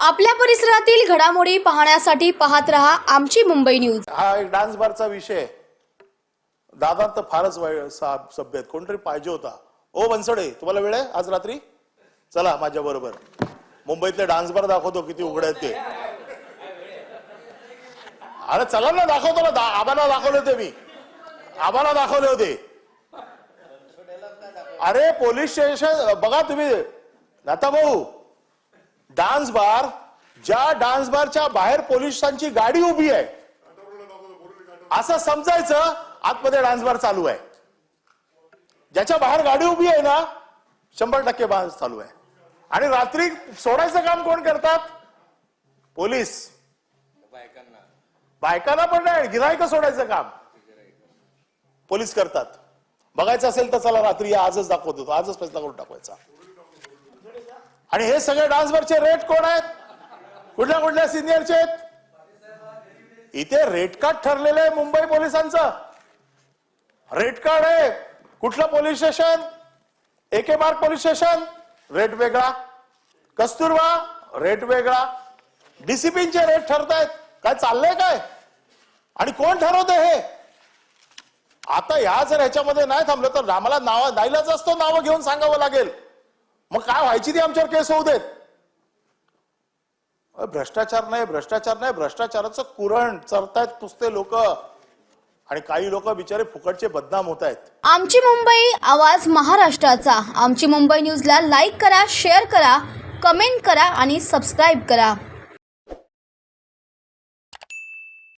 आपल्या परिसरातील घडामोडी पाहण्यासाठी पाहत रहा आमची मुंबई न्यूज. हा एक डान्स बारचा विषय. दादा तर फारच वाईट सभ्य आहेत कोणतरी पाहिजे होता. ओ बनसडे तुम्हाला वेळ आहे आज रात्री? चला माझ्या बरोबर. मुंबईतले डान्स बार दाखवतो किती उघड आहेत ते. अरे चला ना दाखवतो ना. आबाला दाखवले ते मी. आम्हाला दाखवले होते. अरे पोलीस स्टेशन बघा तुम्ही. नाता भाऊ डान्स बार ज्या डान्स बारच्या बाहेर पोलिसांची गाडी उभी आहे. असं समजायचं आतमध्ये डान्स बार चालू आहे. ज्याच्या बाहेर गाडी उभी आहे ना शंभर टक्के डान्स चालू आहे. आणि रात्री सोडायचं काम कोण करतात? पोलीस बायकांना. पण नाही गिरायक सोडायचं काम. पोलीस करतात. बघायचं असेल तर चला रात्री आजच दाखवत होतो. आजच फैसला करून टाकवायचा. आणि हे सगळे डान्सवरचे रेट कोण आहेत? कुठल्या कुठल्या सिनियरचे आहेत? इथे रेट कार्ड ठरलेलं आहे मुंबई पोलिसांचं. रेट कार्ड आहे. कुठलं पोलीस स्टेशन? एके मार्क पोलीस स्टेशन. रेट वेगळा. कस्तुरबा रेट वेगळा. डिसिप्लिनचे रेट ठरतायत. काय चाललंय काय? आणि कोण ठरवतंय हे? आता या जर ह्याच्यामध्ये नाही थांबलं तर आम्हाला नाव नाईलाच असतो नावं घेऊन सांगावं लागेल. मग काय व्हायची ती आमच्यावर केस होऊ देत? भ्रष्टाचार नाही भ्रष्टाचार नाही भ्रष्टाचाराचं कुरण चरतायत पुसते लोक. आणि काही लोक बिचारे फुकटचे बदनाम होत आहेत. आमची मुंबई आवाज महाराष्ट्राचा. आमची मुंबई न्यूजला लाईक करा शेअर करा कमेंट करा आणि सबस्क्राईब करा.